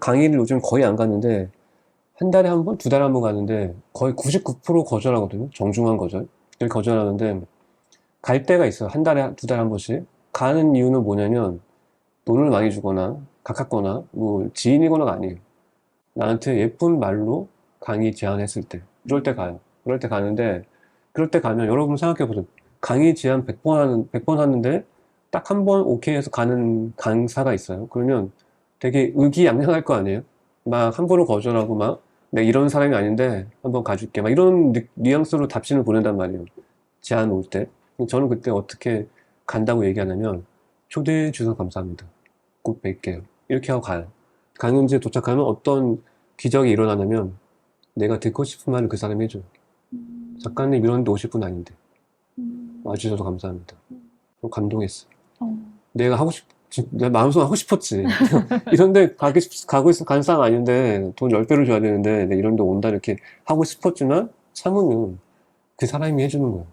강의를 요즘 거의 안 가는데 한 달에 한 번, 두 달에 한 번 가는데 거의 99% 거절하거든요. 정중한 거절. 이렇게 거절하는데 갈 때가 있어요. 한 달에 두 달에 한 번씩. 가는 이유는 뭐냐면 돈을 많이 주거나 가깝거나 뭐 지인이거나가 아니에요. 나한테 예쁜 말로 강의 제안했을 때 그럴 때 가요. 그럴 때 가는데 그럴 때 가면 여러분 생각해 보세요. 강의 제안 100번 하는 100번 하는데 딱 한 번 오케이 해서 가는 강사가 있어요. 그러면 되게 의기양양할 거 아니에요? 막 함부로 거절하고 막 내가 이런 사람이 아닌데 한번 가줄게 막 이런 뉘- 뉘앙스로 답신을 보낸단 말이에요. 제안 올 때. 저는 그때 어떻게 간다고 얘기하냐면 초대해 주셔서 감사합니다. 곧 뵐게요. 이렇게 하고 가요. 강연지에 도착하면 어떤 기적이 일어나냐면 내가 듣고 싶은 말을 그 사람이 해줘요. 음. 작가님 이런 데 오실 분 아닌데 음. 와주셔서 감사합니다. 좀 감동했어. 어. 내가 하고 싶, 진- 내 마음속에 하고 싶었지. 이런데 가기, 싶- 가고 있, 간 상황 아닌데 돈 10배를 줘야 되는데 내가 이런 데 온다 이렇게 하고 싶었지만 참으면 그 사람이 해주는 거야.